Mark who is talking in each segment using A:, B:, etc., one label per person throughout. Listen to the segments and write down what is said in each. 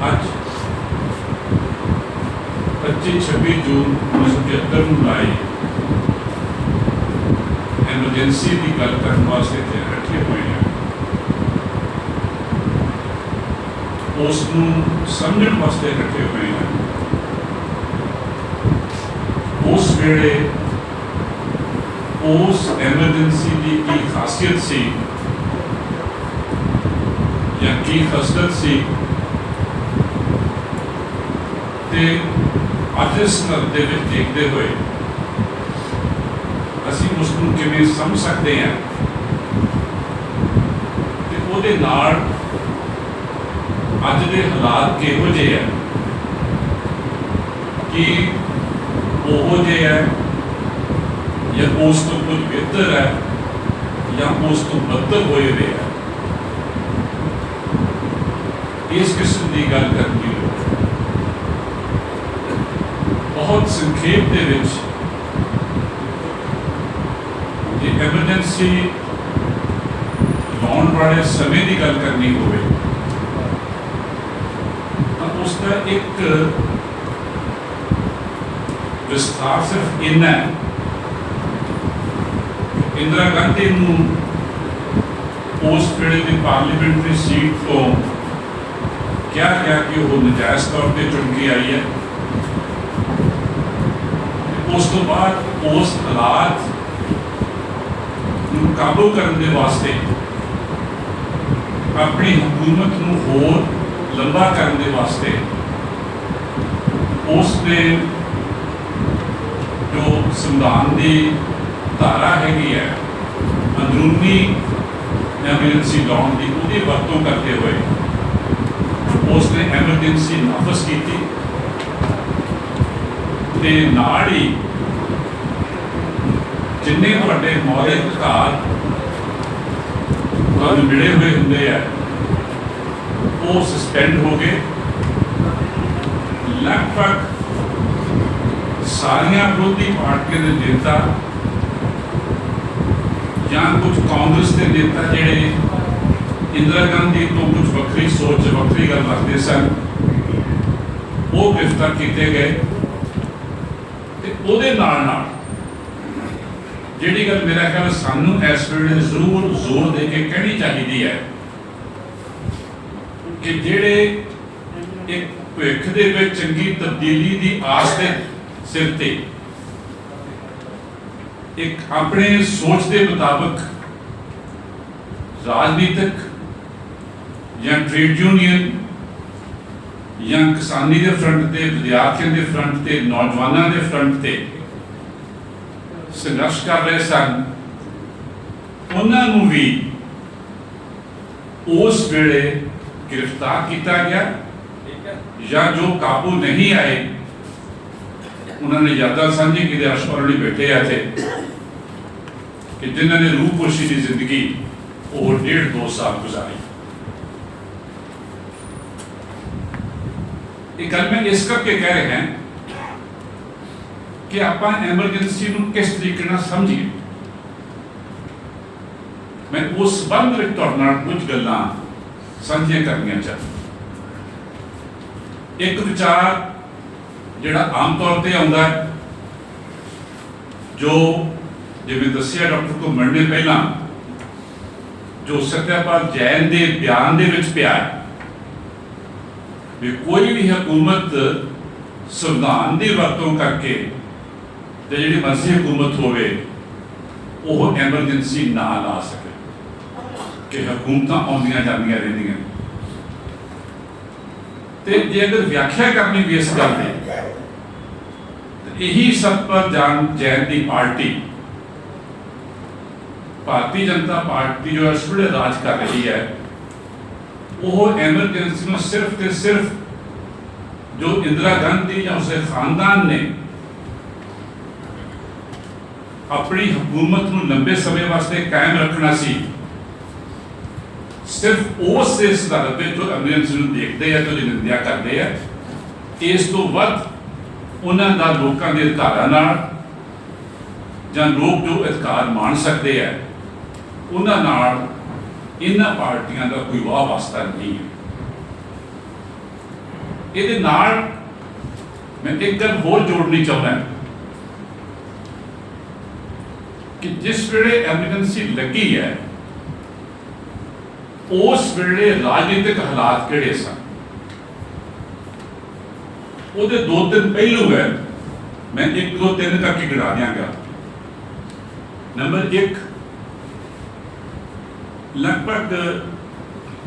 A: ਅੱਜ 25 26 ਜੂਨ 1975 ਨੂੰ ਲਾਈ ਐਮਰਜੈਂਸੀ ਦੀ ਗੱਲ ਕਰਨ ਵਾਸਤੇ ਇੱਥੇ ਇਕੱਠੇ ਹੋਏ ਹਾਂ ਉਸ ਨੂੰ ਸਮਝਣ ਵਾਸਤੇ ਇਕੱਠੇ ਹੋਏ ਹਾਂ ਉਸ ਵੇਲੇ ਉਸ ਐਮਰਜੈਂਸੀ ਦੀ ਕੀ ਖਾਸੀਅਤ ਸੀ ਜਾਂ ਕੀ ਖਸਲਤ ਸੀ ਤੇ ਅੱਜ ਇਸ ਸੰਦਰਭ ਦੇ ਵਿੱਚ ਦੇਖਦੇ ਹੋਏ ਅਸੀਂ ਉਸ ਨੂੰ ਕਿਵੇਂ ਸਮਝ ਸਕਦੇ ਹਾਂ ਤੇ ਉਹਦੇ ਨਾਲ ਅੱਜ ਦੇ ਹਾਲਾਤ ਕਿਹੋ ਜਿਹੇ ਆ? ਕਿ ਉਹੋ ਜਿਹੇ ਹੈ ਜਾਂ ਉਸ ਤੋਂ ਕੁਝ ਬਿਹਤਰ ਹੈ ਜਾਂ ਉਸ ਤੋਂ ਬਦਤਰ ਹੋਏ ਹੋਏ ਹੈ ਇਸ ਕਿਸਮ ਦੀ ਗੱਲ ਕਰਨ ਦੀ ਲੋੜ ਹੈ। ਬਹੁਤ ਸੰਖੇਪ ਦੇ ਵਿੱਚ ਜੇ ਐਮਰਜੈਂਸੀ ਲਾਉਣ ਵਾਲੇ ਸਮੇਂ ਦੀ ਗੱਲ ਕਰਨੀ ਹੋਵੇ ਤਾਂ ਉਸ ਦਾ ਇੱਕ ਵਿਸਥਾਰ ਸਿਰਫ ਇੰਨਾ ਹੈ ਇੰਦਰਾ ਗਾਂਧੀ ਨੂੰ ਉਸ ਵੇਲੇ ਦੀ ਪਾਰਲੀਮੈਂਟਰੀ ਸੀਟ ਤੋਂ ਕਿਹਾ ਗਿਆ ਕਿ ਉਹ ਨਜਾਇਜ਼ ਤੌਰ ਤੇ ਚੁਣ ਕੇ ਆਈ ਹੈ ਉਸ ਤੋਂ ਬਾਅਦ ਉਸ ਹਾਲਾਤ ਨੂੰ ਕਾਬੂ ਕਰਨ ਦੇ ਵਾਸਤੇ ਆਪਣੀ ਹਕੂਮਤ ਨੂੰ ਹੋਰ ਲੰਬਾ ਕਰਨ ਦੇ ਵਾਸਤੇ ਉਸ ਨੇ ਜੋ ਸੰਵਿਧਾਨ ਦੀ ਧਾਰਾ ਹੈਗੀ ਹੈ, ਅੰਦਰੂਨੀ ਐਮਰਜੈਂਸੀ ਲਾਉਣ ਦੀ ਉਹਦੀ ਵਰਤੋਂ ਕਰਦੇ ਹੋਏ ਉਸ ਨੇ ਐਮਰਜੈਂਸੀ ਨਾਫਸ ਕੀਤੀ। ਤੇ ਨਾਲ ਹੀ ਜਿੰਨੇ ਵੱਡੇ ਮੌਲਿਕ ਅਧਿਕਾਰ ਤੁਹਾਨੂੰ ਮਿਲੇ ਹੋਏ ਹੁੰਦੇ ਆ, ਉਹ ਸਸਪੈਂਡ ਹੋ ਗਏ। ਲਗਭਗ ਸਾਰੀਆਂ ਵਿਰੋਧੀ ਪਾਰਟੀਆਂ ਦੇ ਨੇਤਾ ਜਾਂ ਕੁਝ ਕਾਂਗਰਸ ਦੇ ਨੇਤਾ ਜਿਹੜੇ ਇੰਦਰਾ ਗਾਂਧੀ ਤੋਂ ਕੁਝ ਵੱਖਰੀ ਸੋਚ, ਵੱਖਰੀ ਗੱਲ ਰੱਖਦੇ ਸਨ, ਉਹ ਗ੍ਰਿਫਤਾਰ ਕੀਤੇ ਗਏ। ਉਹਦੇ ਨਾਲ ਨਾਲ ਜਿਹੜੀ ਗੱਲ ਮੇਰਾ ਖਿਆਲ ਸਾਨੂੰ ਇਸ ਵੇਲੇ ਜ਼ਰੂਰ ਜ਼ੋਰ ਦੇ ਕੇ ਕਹਿਣੀ ਚਾਹੀਦੀ ਹੈ ਕਿ ਜਿਹੜੇ ਇੱਕ ਭਵਿੱਖ ਦੇ ਵਿੱਚ ਚੰਗੀ ਤਬਦੀਲੀ ਦੀ ਆਸ ਦੇ ਸਿਰ ਤੇ ਇੱਕ ਆਪਣੇ ਸੋਚ ਦੇ ਮੁਤਾਬਕ ਰਾਜਨੀਤਿਕ ਜਾਂ ਟ੍ਰੇਡ ਯੂਨੀਅਨ ਜਾਂ ਕਿਸਾਨੀ ਦੇ ਫਰੰਟ ਤੇ ਵਿਦਿਆਰਥੀਆਂ ਦੇ ਫਰੰਟ ਤੇ ਨੌਜਵਾਨਾਂ ਦੇ ਫਰੰਟ ਤੇ ਸੰਘਰਸ਼ ਕਰ ਰਹੇ ਸਨ ਉਹਨਾਂ ਨੂੰ ਵੀ ਉਸ ਵੇਲੇ ਗ੍ਰਿਫਤਾਰ ਕੀਤਾ ਗਿਆ ਜਾਂ ਜੋ ਕਾਬੂ ਨਹੀਂ ਆਏ ਉਹਨਾਂ ਨੇ ਯਾਦਾਂ ਸਾਂਝੀ ਕਿਤੇ ਅਸ਼ਵਰਣੀ ਬੈਠੇ ਆ ਇੱਥੇ ਕਿ ਜਿਨ੍ਹਾਂ ਨੇ ਰੂਪੋਸ਼ੀ ਦੀ ਜ਼ਿੰਦਗੀ ਉਹ ਡੇਢ ਦੋ ਸਾਲ ਗੁਜ਼ਾਰੀ। ਇਹ ਗੱਲ ਮੈਂ ਇਸ ਕਰਕੇ ਕਹਿ ਰਿਹਾ ਹਾਂ ਕਿ ਆਪਾਂ ਐਮਰਜੈਂਸੀ ਨੂੰ ਕਿਸ ਤਰੀਕੇ ਨਾਲ ਸਮਝੀਏ। ਮੈਂ ਉਸ ਸੰਬੰਧ ਵਿੱਚ ਤੁਹਾਡੇ ਨਾਲ ਕੁਝ ਗੱਲਾਂ ਸਾਂਝੀਆਂ ਕਰਨੀਆਂ ਚਾਹੁੰਦਾ ਇੱਕ ਵਿਚਾਰ ਜਿਹੜਾ ਆਮ ਤੌਰ ਤੇ ਆਉਂਦਾ ਹੈ, ਜੋ ਜਿਵੇਂ ਦੱਸਿਆ ਡਾਕਟਰ ਘੁੰਮਣ ਨੇ ਪਹਿਲਾਂ, ਜੋ ਸਤਿਆਪਾਲ ਜੈਨ ਦੇ ਬਿਆਨ ਦੇ ਵਿੱਚ ਪਿਆ ਹੈ ਵੀ ਕੋਈ ਵੀ ਹਕੂਮਤ ਸੰਵਿਧਾਨ ਦੀ ਵਰਤੋਂ ਕਰਕੇ ਤੇ ਜਿਹੜੀ ਮਰਜ਼ੀ ਹਕੂਮਤ ਹੋਵੇ, ਉਹ ਐਮਰਜੈਂਸੀ ਨਾ ਲਾ ਸਕੇ। ਕਿ ਹਕੂਮਤਾਂ ਆਉਂਦੀਆਂ ਜਾਂਦੀਆਂ ਰਹਿੰਦੀਆਂ। ਤੇ ਜੇ ਅਗਰ ਵਿਆਖਿਆ ਕਰਨੀ ਵੀ ਇਸ ਗੱਲ ਦੀ, ਤੇ ਇਹੀ ਪਰ ਜਾਨ ਜੈਨ ਦੀ ਪਾਰਟੀ, ਭਾਰਤੀ ਜਨਤਾ ਪਾਰਟੀ ਜੋ ਇਸ ਰਾਜ ਕਰ ਰਹੀ ਹੈ ਉਹ ਐਮਰਜੈਂਸੀ ਨੂੰ ਸਿਰਫ ਤੇ ਸਿਰਫ ਜੋ ਇੰਦਰਾ ਗਾਂਧੀ ਜਾਂ ਉਸਦੇ ਖਾਨਦਾਨ ਨੇ ਆਪਣੀ ਹਕੂਮਤ ਨੂੰ ਲੰਬੇ ਸਮੇਂ ਵਾਸਤੇ ਕਾਇਮ ਰੱਖਣਾ ਸੀ, ਸਿਰਫ ਉਸ ਦੇ ਸਿਧਾਂਤ ਜੋ ਐਮਰਜੈਂਸੀ ਨੂੰ ਦੇਖਦੇ ਆ, ਜੋ ਨਿੰਦਿਆ ਕਰਦੇ ਆ, ਇਸ ਤੋਂ ਵੱਧ ਉਹਨਾਂ ਦਾ ਲੋਕਾਂ ਦੇ ਅਧਿਕਾਰਾਂ ਨਾਲ ਜਾਂ ਲੋਕ ਜੋ ਅਧਿਕਾਰ ਮਾਣ ਸਕਦੇ ਆ, ਉਹਨਾਂ ਨਾਲ ਇਹਨਾਂ ਪਾਰਟੀਆਂ ਦਾ ਕੋਈ ਵਾਹ ਵਾਸਤਾ ਨਹੀਂ ਹੈ। ਇਹਦੇ ਨਾਲ ਮੈਂ ਇੱਕ ਗੱਲ ਹੋਰ ਜੋੜਨੀ ਚਾਹੁੰਦਾ ਕਿ ਜਿਸ ਵੇਲੇ ਐਮਰਜੈਂਸੀ ਲੱਗੀ ਹੈ, ਉਸ ਵੇਲੇ ਰਾਜਨੀਤਿਕ ਹਾਲਾਤ ਕਿਹੜੇ ਸਨ? ਉਹਦੇ ਦੋ ਤਿੰਨ ਪਹਿਲੂ ਹੈ। ਮੈਂ ਇੱਕ ਦੋ ਤਿੰਨ ਕਰਕੇ ਗਿਣਾ ਦਿਆਂਗਾ। ਨੰਬਰ 1 ਲਗਭਗ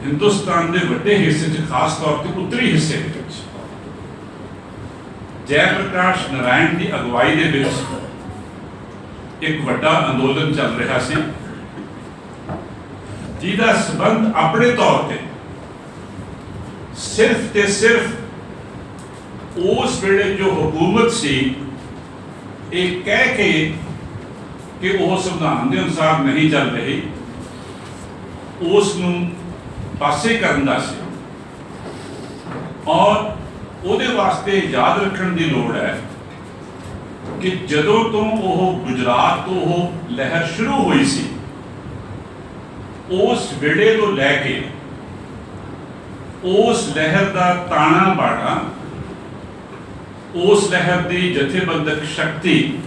A: ਹਿੰਦੁਸਤਾਨ ਦੇ ਵੱਡੇ ਹਿੱਸੇ 'ਚ ਖਾਸ ਤੌਰ ਤੇ ਉੱਤਰੀ ਹਿੱਸੇ ਦੇ ਵਿੱਚ। ਜੈ ਪ੍ਰਕਾਸ਼ ਨਾਰਾਇਣ ਦੀ ਅਗਵਾਈ ਦੇ ਵਿੱਚ ਇੱਕ ਵੱਡਾ ਅੰਦੋਲਨ ਚੱਲ ਰਿਹਾ ਸੀ, ਜਿਹਦਾ ਸਬੰਧ ਆਪਣੇ ਤੌਰ ਤੇ ਸਿਰਫ ਤੇ ਸਿਰਫ ਉਸ ਵੇਲੇ ਜੋ ਹਕੂਮਤ ਸੀ, ਇਹ ਕਹਿ ਕੇ ਕਿ ਉਹ ਸੰਵਿਧਾਨ ਦੇ ਅਨੁਸਾਰ ਨਹੀਂ ਚੱਲ ਰਹੀ। ਉਸ ਨੂੰ ਪਾਸੇ ਕਰਨ ਦਾ ਸੀ। ਔਰ ਉਹਦੇ ਵਾਸਤੇ ਯਾਦ ਰੱਖਣ ਦੀ ਲੋੜ ਹੈ ਕਿ ਜਦੋਂ ਤੋਂ ਉਹ ਗੁਜਰਾਤ ਤੋਂ ਉਹ ਲਹਿਰ ਸ਼ੁਰੂ ਹੋਈ ਸੀ, ਉਸ ਵੇਲੇ ਤੋਂ ਲੈ ਕੇ ਉਸ ਲਹਿਰ ਦਾ ਤਾਣਾ ਬਾਣਾ, ਉਸ ਲਹਿਰ ਦੀ ਜਥੇਬੰਦਕ ਸ਼ਕਤੀ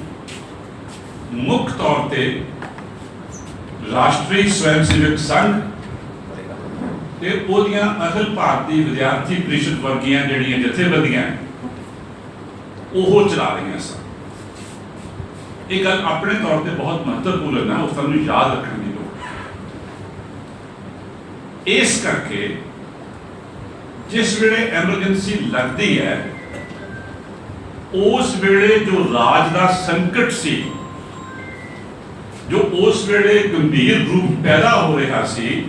A: ਮੁੱਖ ਤੌਰ ਤੇ ਰਾਸ਼ਟਰੀ ਸਵੈਮ ਸੇਵਕ ਸੰਘ ਤੇ ਉਹਦੀਆਂ ਅਖਿਲ ਭਾਰਤੀ ਵਿਦਿਆਰਥੀ ਪ੍ਰੀਸ਼ਦ ਵਰਗੀਆਂ ਜਿਹੜੀਆਂ ਜਥੇਬੰਦੀਆਂ ਉਹ ਚਲਾ ਰਹੀਆਂ ਸਨ। ਇਹ ਗੱਲ ਆਪਣੇ ਤੌਰ ਤੇ ਬਹੁਤ ਮਹੱਤਵਪੂਰਨ ਹੈ ਉਸ ਨੂੰ ਯਾਦ ਰੱਖਣ ਦੀ ਲੋੜ ਇਸ ਕਰਕੇ ਜਿਸ ਵੇਲੇ ਐਮਰਜੈਂਸੀ ਲੱਗਦੀ ਹੈ, ਉਸ ਵੇਲੇ ਜੋ ਰਾਜ ਦਾ ਸੰਕਟ ਸੀ ਜੋ ਉਸ ਵੇਲੇ ਗੰਭੀਰ ਰੂਪ ਪੈਦਾ ਹੋ ਰਿਹਾ ਸੀ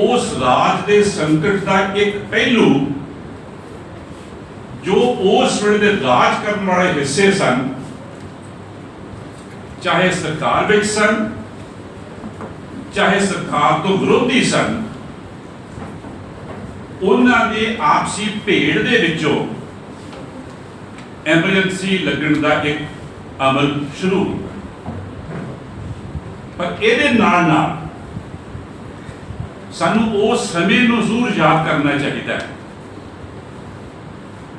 A: ਉਸ ਰਾਜ ਦੇ ਸੰਕਟ ਦਾ ਇੱਕ ਪਹਿਲੂ ਜੋ ਉਸ ਵੇਲੇ ਦੇ ਰਾਜ ਕਰਨ ਵਾਲੇ ਹਿੱਸੇ ਸਨ ਚਾਹੇ ਸਰਕਾਰ ਵਿੱਚ ਸਨ ਚਾਹੇ ਸਰਕਾਰ ਤੋਂ ਵਿਰੋਧੀ ਸਨ ਉਹਨਾਂ ਦੇ ਆਪਸੀ ਭੇੜ ਦੇ ਵਿੱਚੋਂ ਐਮਰਜੈਂਸੀ ਲੱਗਣ ਦਾ ਇੱਕ ਅਮਲ ਸ਼ੁਰੂ ਹੁੰਦਾ ਪਰ ਇਹਦੇ ਨਾਲ ਨਾਲ ਸਾਨੂੰ ਉਸ ਸਮੇਂ ਨੂੰ ਜ਼ਰੂਰ ਯਾਦ ਕਰਨਾ ਚਾਹੀਦਾ ਹੈ,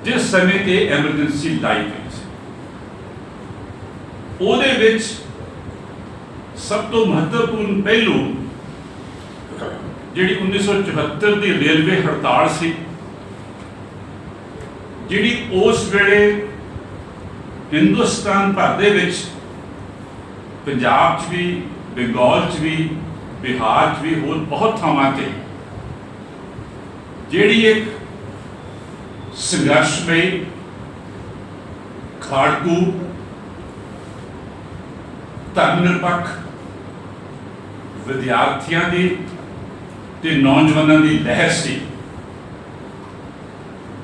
A: ਜਿਸ ਸਮੇਂ ਤੇ ਐਮਰਜੈਂਸੀ ਲਾਈ ਗਈ ਸੀ। ਉਹਦੇ ਵਿੱਚ ਸਭ ਤੋਂ ਮਹੱਤਵਪੂਰਨ ਪਹਿਲੂ ਜਿਹੜੀ 1974 ਦੀ ਰੇਲਵੇ ਹੜਤਾਲ ਸੀ, ਜਿਹੜੀ ਉਸ ਵੇਲੇ ਹਿੰਦੁਸਤਾਨ ਭਰ ਦੇ ਵਿੱਚ ਪੰਜਾਬ 'ਚ ਵੀ ਬੰਗਾਲ 'ਚ ਵੀ, ਬਿਹਾਰ 'ਚ ਵੀ ਹੋਰ ਬਹੁਤ ਥਾਵਾਂ ਤੇ ਜਿਹੜੀ ਇੱਕ ਸੰਘਰਸ਼ ਸੰਘਰਸ਼ਮਈ ਖਾੜਕੂ ਧਰਮ ਨਿਰਪੱਖ ਵਿਦਿਆਰਥੀਆਂ ਦੀ ਤੇ ਨੌਜਵਾਨਾਂ ਦੀ ਲਹਿਰ ਸੀ।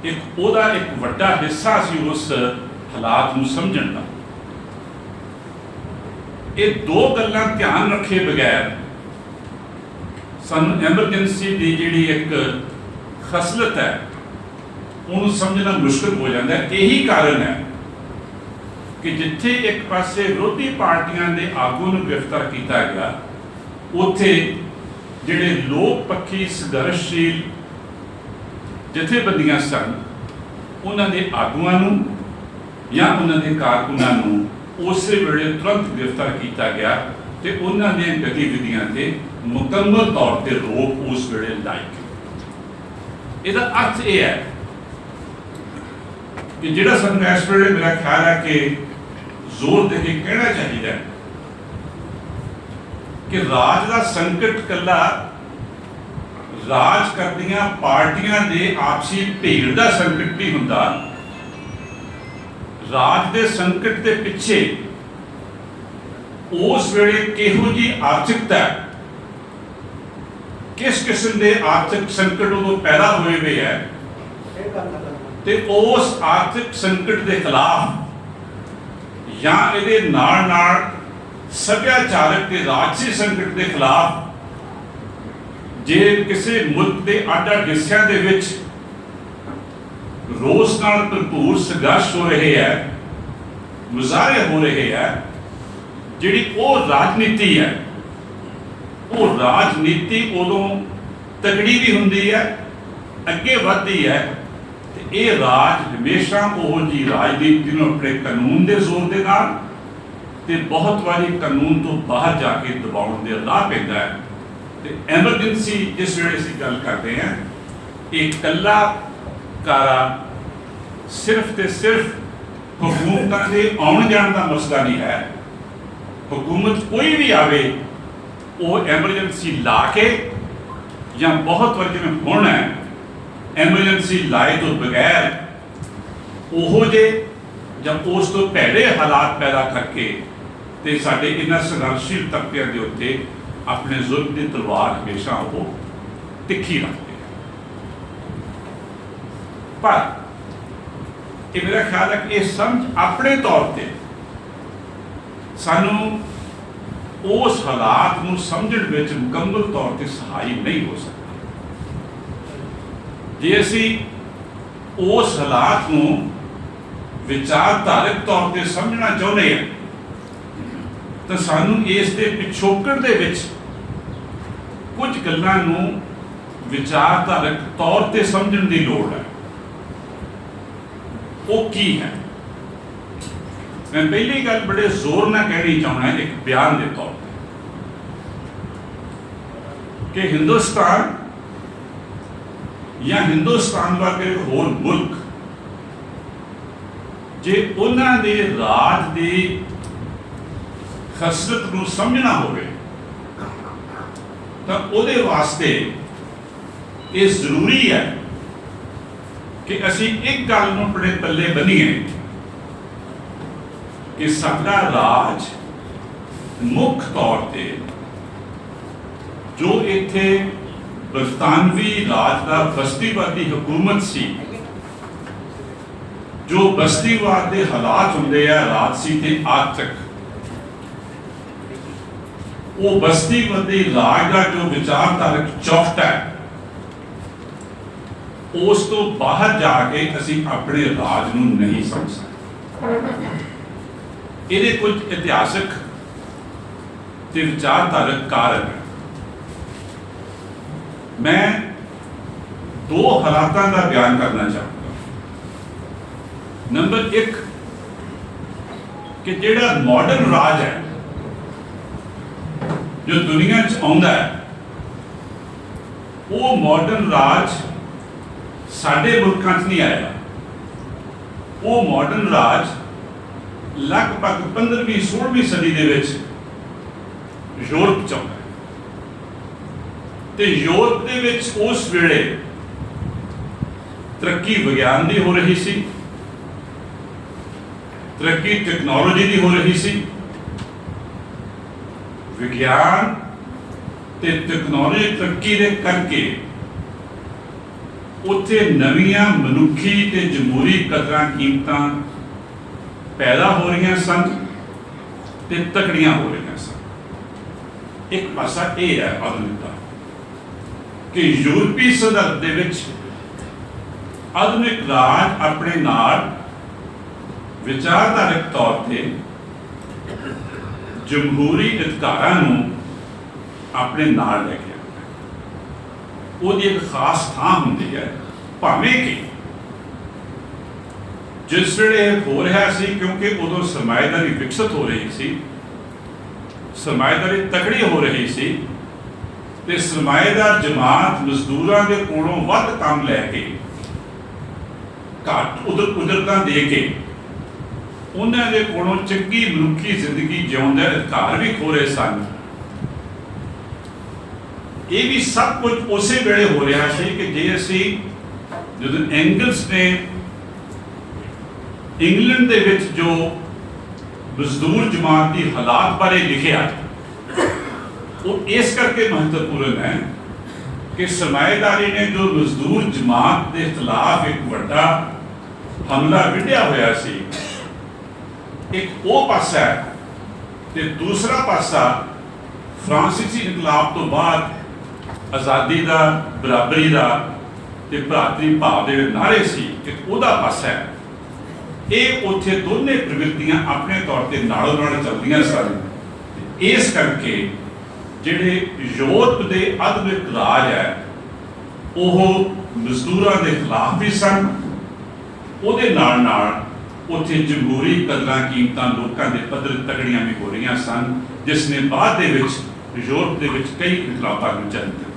A: ਇੱਕ ਉਹਦਾ ਇੱਕ ਵੱਡਾ ਹਿੱਸਾ ਸੀ ਉਸ ਹਾਲਾਤ ਨੂੰ ਸਮਝਣ ਦਾ। ਇਹ ਦੋ ਗੱਲਾਂ ਧਿਆਨ ਰੱਖੇ ਬਗੈਰ ਸਾਨੂੰ ਐਮਰਜੈਂਸੀ ਦੀ ਜਿਹੜੀ ਇੱਕ ਖਸਲਤ ਹੈ, ਉਹਨੂੰ ਸਮਝਣਾ ਮੁਸ਼ਕਲ ਹੋ ਜਾਂਦਾ ਹੈ। ਇਹੀ ਕਾਰਨ ਹੈ ਕਿ ਜਿੱਥੇ ਇੱਕ ਪਾਸੇ ਵਿਰੋਧੀ ਪਾਰਟੀਆਂ ਦੇ ਆਗੂ ਨੂੰ ਗ੍ਰਿਫਤਾਰ ਕੀਤਾ ਗਿਆ, ਉੱਥੇ ਜਿਹੜੇ ਲੋਕ ਪੱਖੀ ਸੰਘਰਸ਼ਸ਼ੀਲ ਜਥੇਬੰਦੀਆਂ ਸਨ, ਉਹਨਾਂ ਦੇ ਆਗੂਆਂ ਨੂੰ ਜਾਂ ਉਹਨਾਂ ਦੇ ਕਾਰਕੁਨਾਂ ਨੂੰ ਉਸੇ ਵੇਲੇ ਤੁਰੰਤ ਗ੍ਰਿਫਤਾਰ ਕੀਤਾ ਗਿਆ ਤੇ ਉਹਨਾਂ ਦੀਆਂ ਗਤੀਵਿਧੀਆਂ ਤੇ ਮੁਕੰਮਲ ਤੌਰ ਤੇ ਰੋਕ ਉਸ ਵੇਲੇ ਲਾਈ ਗਈ। ਇਹਦਾ ਅਰਥ ਇਹ ਹੈ ਕਿ ਜਿਹੜਾ ਸਾਨੂੰ ਇਸ ਵੇਲੇ ਮੇਰਾ ਖਿਆਲ ਹੈ ਕਿ ਜ਼ੋਰ ਦੇ ਕੇ ਕਹਿਣਾ ਚਾਹੀਦਾ ਹੈ ਕਿ ਰਾਜ ਦਾ ਸੰਕਟ ਕੱਲਾ ਰਾਜ ਕਰਦੀਆਂ ਪਾਰਟੀਆਂ ਦੇ ਆਪਸੀ ਭੀੜ ਦਾ ਸੰਕਟ ਨਹੀਂ ਹੁੰਦਾ ਰਾਜ ਦੇ ਸੰਕਟ ਦੇ ਪਿੱਛੇ ਉਸ ਵੇਲੇ ਕਿਹੋ ਜੀ ਆਰਥਿਕਤਾ ਕਿਸ ਕਿਸਮ ਦੇ ਆਰਥਿਕ ਸੰਕਟ ਉਦੋਂ ਪੈਦਾ ਹੋਏ ਹੋਏ ਹੈ? ਤੇ ਉਸ ਆਰਥਿਕ ਸੰਕਟ ਦੇ ਖਿਲਾਫ ਜਾਂ ਇਹਦੇ ਨਾਲ ਨਾਲ ਸੱਭਿਆਚਾਰਕ ਤੇ ਰਾਜਸੀ ਸੰਕਟ ਦੇ ਖਿਲਾਫ ਜੇ ਕਿਸੇ ਮੁਲਕ ਦੇ ਅੱਡ-ਅੱਡ ਹਿੱਸਿਆਂ ਦੇ ਵਿੱਚ ਰੋਸ ਨਾਲ ਭਰਪੂਰ ਸੰਘਰਸ਼ ਹੋ ਰਹੇ ਹੈ, ਮੁਜ਼ਾਹਰੇ ਹੋ ਰਹੇ ਹੈ, ਜਿਹੜੀ ਉਹ ਰਾਜਨੀਤੀ ਹੈ, ਉਹ ਰਾਜਨੀਤੀ ਉਦੋਂ ਤਕੜੀ ਵੀ ਹੁੰਦੀ ਹੈ, ਅੱਗੇ ਵੱਧਦੀ ਹੈ, ਤੇ ਇਹ ਰਾਜ ਹਮੇਸ਼ਾ ਉਹ ਜੀ ਰਾਜਨੀਤੀ ਨੂੰ ਆਪਣੇ ਕਾਨੂੰਨ ਦੇ ਜ਼ੋਰ ਦੇ ਨਾਲ ਤੇ ਬਹੁਤ ਵਾਰੀ ਕਾਨੂੰਨ ਤੋਂ ਬਾਹਰ ਜਾ ਕੇ ਦਬਾਉਣ ਦੇ ਰਾਹ ਪੈਂਦਾ ਹੈ। ਤੇ ਐਮਰਜੈਂਸੀ ਜਿਸ ਵੇਲੇ ਅਸੀਂ ਗੱਲ ਕਰਦੇ ਹਾਂ, ਇਹ ਇਕੱਲਾ ਕਾਰਾ ਸਿਰਫ ਤੇ ਸਿਰਫ ਹਕੂਮਤਾਂ ਦੇ ਆਉਣ ਜਾਣ ਦਾ ਮਸਲਾ ਨਹੀਂ ਹੈ। ਹਕੂਮਤ ਕੋਈ ਵੀ ਆਵੇ, ਉਹ ਐਮਰਜੈਂਸੀ ਲਾ ਕੇ ਜਾਂ ਬਹੁਤ ਵਾਰ ਜਿਵੇਂ ਹੁਣ ਹੈ ਐਮਰਜੈਂਸੀ ਲਾਏ ਤੋਂ ਬਗੈਰ ਉਹੋ ਜੇ ਜਾਂ ਉਸ ਤੋਂ ਭੈੜੇ ਹਾਲਾਤ ਪੈਦਾ ਕਰਕੇ ਤੇ ਸਾਡੇ ਇਹਨਾਂ ਸੰਘਰਸ਼ੀਲ ਤਬਕਿਆਂ ਦੇ ਉੱਤੇ ਆਪਣੇ ਜ਼ੁਲਮ ਦੀ ਤਲਵਾਰ ਹਮੇਸ਼ਾ ਉਹ ਤਿੱਖੀ ਰੱਖਦੇ। ਪਰ ਇਹ ਮੇਰਾ ਖਿਆਲ ਹੈ ਕਿ ਇਹ ਸਮਝ ਆਪਣੇ ਤੌਰ ਤੇ ਸਾਨੂੰ ਉਸ ਹਾਲਾਤ ਨੂੰ ਸਮਝਣ ਵਿੱਚ ਮੁਕੰਮਲ ਤੌਰ ਤੇ ਸਹਾਈ ਨਹੀਂ ਹੋ ਸਕਦੀ। ਜੇ ਅਸੀਂ ਉਸ ਹਾਲਾਤ ਨੂੰ ਵਿਚਾਰਧਾਰਕ ਤੌਰ ਤੇ ਸਮਝਣਾ ਚਾਹੁੰਦੇ ਹਾਂ, ਤਾਂ ਸਾਨੂੰ ਇਸ ਦੇ ਪਿਛੋਕੜ ਦੇ ਵਿੱਚ ਕੁਝ ਗੱਲਾਂ ਨੂੰ ਵਿਚਾਰਧਾਰਕ ਤੌਰ ਤੇ ਸਮਝਣ ਦੀ ਲੋੜ ਹੈ। ਉਹ ਕੀ ਹੈ? ਮੈਂ ਪਹਿਲੀ ਗੱਲ ਬੜੇ ਜ਼ੋਰ ਨਾਲ ਕਹਿਣੀ ਚਾਹੁੰਦਾ ਇੱਕ ਬਿਆਨ ਦੇ ਤੌਰ ਤੇ। ਕਿ ਹਿੰਦੁਸਤਾਨ ਜਾਂ ਹਿੰਦੁਸਤਾਨ ਵਰਗੇ ਹੋਰ ਮੁਲਕ, ਜੇ ਉਹਨਾਂ ਦੇ ਰਾਜ ਦੀ ਖਸਰਤ ਨੂੰ ਸਮਝਣਾ ਹੋਵੇ, ਤਾਂ ਉਹਦੇ ਵਾਸਤੇ ਇਹ ਜ਼ਰੂਰੀ ਹੈ ਕਿ ਅਸੀਂ ਇੱਕ ਗੱਲ ਨੂੰ ਆਪਣੇ ਪੱਲੇ ਬੰਨੀਏ ਕਿ ਸਾਡਾ ਰਾਜ ਮੁੱਖ ਤੌਰ ਤੇ ਜੋ ਇੱਥੇ ਬਰਤਾਨਵੀ ਰਾਜ ਦਾ ਬਸਤੀਵਾਦੀ ਹਕੂਮਤ ਸੀ, ਜੋ ਬਸਤੀਵਾਦ ਦੇ ਹਾਲਾਤ ਹੁੰਦੇ ਆ ਰਾਜਸੀ ਤੇ ਆਜ ਤੱਕ ਉਹ ਬਸਤੀਵਾਦੀ ਰਾਜ ਦਾ ਜੋ ਵਿਚਾਰਧਾਰਕ ਚੌਕਟ ਹੈ ਉਸ ਤੋਂ ਬਾਹਰ ਜਾ ਕੇ ਅਸੀਂ ਆਪਣੇ ਰਾਜ ਨੂੰ ਨਹੀਂ ਸਮਝ ਸਕਦੇ। ਇਹਦੇ ਕੁਝ ਇਤਿਹਾਸਕ ਤੇ ਵਿਚਾਰਧਾਰਕ ਕਾਰਨ ਹੈ। ਮੈਂ ਦੋ ਹਾਲਾਤਾਂ ਦਾ ਬਿਆਨ ਕਰਨਾ ਚਾਹੁੰਦਾ ਨੰਬਰ 1 ਕਿ ਜਿਹੜਾ ਮਾਡਰਨ ਰਾਜ ਹੈ, ਜੋ ਦੁਨੀਆ 'ਚ ਆਉਂਦਾ ਹੈ, ਉਹ ਮਾਡਰਨ ਰਾਜ ਸਾਡੇ ਮੁਲਕਾਂ 'ਚ ਨਹੀਂ ਆਇਆ ਉਹ ਮਾਡਰਨ ਰਾਜ ਲਗਭਗ 15ਵੀਂ 16ਵੀਂ ਸਦੀ ਦੇ ਵਿੱਚ ਯੂਰਪ 'ਚ ਆਉਂਦਾ ਹੈ। ਤੇ ਯੂਰਪ ਦੇ ਵਿੱਚ ਉਸ ਵੇਲੇ ਤਰੱਕੀ ਵਿਗਿਆਨ ਦੀ ਹੋ ਰਹੀ ਸੀ, ਤਰੱਕੀ ਟੈਕਨੋਲੋਜੀ ਦੀ ਹੋ ਰਹੀ ਸੀ, ਵਿਗਿਆਨ ਤੇ ਟੈਕਨੋਲੋਜੀ ਤਰੱਕੀ ਦੇ ਕਰਕੇ ਉੱਥੇ ਨਵੀਆਂ ਮਨੁੱਖੀ ਤੇ ਜਮਹੂਰੀ ਕਦਰਾਂ ਕੀਮਤਾਂ ਪੈਦਾ ਹੋ ਰਹੀਆਂ ਸਨ ਤੇ ਤਕੜੀਆਂ ਹੋ ਰਹੀਆਂ ਸਨ। ਇੱਕ ਪਾਸਾ ਇਹ ਹੈ ਆਧੁਨਿਕਤਾ ਕਿ ਯੂਰਪੀ ਸੰਦਰਭ ਦੇ ਵਿੱਚ ਆਧੁਨਿਕ ਰਾਜ ਆਪਣੇ ਨਾਲ ਵਿਚਾਰਧਾਰਕ ਤੌਰ ਤੇ ਜਮਹੂਰੀ ਅਧਿਕਾਰਾਂ ਨੂੰ ਆਪਣੇ ਨਾਲ ਲੈ ਕੇ ਉਹਦੀ ਇੱਕ ਖਾਸ ਥਾਂ ਹੁੰਦੀ ਹੈ, ਭਾਵੇਂ ਕਿ ਜਿਸ ਵੇਲੇ ਇਹ ਹੋ ਰਿਹਾ ਸੀ, ਕਿਉਂਕਿ ਉਦੋਂ ਸਰਮਾਇਦਾਰੀ ਵਿਕਸਿਤ ਹੋ ਰਹੀ ਸੀ ਸਰਮਾਇਦਾਰੀ ਤਕੜੀ ਹੋ ਰਹੀ ਸੀ, ਤੇ ਸਰਮਾਏਦਾਰ ਜਮਾਤ ਮਜ਼ਦੂਰਾਂ ਦੇ ਕੋਲੋਂ ਵੱਧ ਕੰਮ ਲੈ ਕੇ, ਘੱਟ ਉਦਰ ਕੁਦਰਤਾਂ ਦੇ ਕੇ, ਉਹਨਾਂ ਦੇ ਕੋਲੋਂ ਚੰਗੀ ਮਨੁੱਖੀ ਜ਼ਿੰਦਗੀ ਜਿਉਣ ਦਾ ਅਧਿਕਾਰ ਵੀ ਖੋ ਰਹੇ ਸਨ। ਇਹ ਵੀ ਸਭ ਕੁਝ ਉਸੇ ਵੇਲੇ ਹੋ ਰਿਹਾ ਸੀ ਕਿ ਜੇ ਅਸੀਂ ਜਦੋਂ ਐਂਗਲਸ ਨੇ ਇੰਗਲੈਂਡ ਦੇ ਵਿੱਚ ਜੋ ਮਜ਼ਦੂਰ ਜਮਾਤ ਦੀ ਹਾਲਾਤ ਬਾਰੇ ਲਿਖਿਆ, ਉਹ ਇਸ ਕਰਕੇ ਮਹੱਤਵਪੂਰਨ ਹੈ ਕਿ ਸਰਮਾਏਦਾਰੀ ਨੇ ਜੋ ਮਜ਼ਦੂਰ ਜਮਾਤ ਦੇ ਖਿਲਾਫ ਇੱਕ ਵੱਡਾ ਹਮਲਾ ਵਿੱਢਿਆ ਹੋਇਆ ਸੀ, ਇੱਕ ਉਹ ਪਾਸਾ ਹੈ ਤੇ ਦੂਸਰਾ ਪਾਸਾ ਫਰਾਂਸੀਸੀ ਇਨਕਲਾਬ ਤੋਂ ਬਾਅਦ ਆਜ਼ਾਦੀ ਦਾ, ਬਰਾਬਰੀ ਦਾ ਤੇ ਭਰਾਤਰੀ ਭਾਵ ਦੇ ਜਿਹੜੇ ਨਾਰੇ ਸੀ ਕਿ ਉਹਦਾ ਪਾਸਾ ਹੈ। ਇਹ ਉੱਥੇ ਦੋਨੇ ਪ੍ਰਵਿਰਤੀਆਂ ਆਪਣੇ ਤੌਰ ਤੇ ਨਾਲੋਂ ਨਾਲ ਚੱਲਦੀਆਂ ਸਨ। ਇਸ ਕਰਕੇ ਜਿਹੜੇ ਯੂਰਪ ਦੇ ਆਧੁਨਿਕ ਰਾਜ ਹੈ, ਉਹ ਮਜ਼ਦੂਰਾਂ ਦੇ ਖਿਲਾਫ ਵੀ ਸਨ। ਉਹਦੇ ਨਾਲ ਨਾਲ ਉੱਥੇ ਜਮਹੂਰੀ ਕਦਰਾਂ ਕੀਮਤਾਂ ਲੋਕਾਂ ਦੇ ਪੱਧਰ ਤਕੜੀਆਂ ਵੀ ਹੋ ਰਹੀਆਂ ਸਨ, ਜਿਸ ਨੇ ਬਾਅਦ ਦੇ ਵਿੱਚ ਯੂਰਪ ਦੇ ਵਿੱਚ ਕਈ ਇਨਕਲਾਬਾਂ ਨੂੰ ਜਨਮ ਦਿੱਤਾ।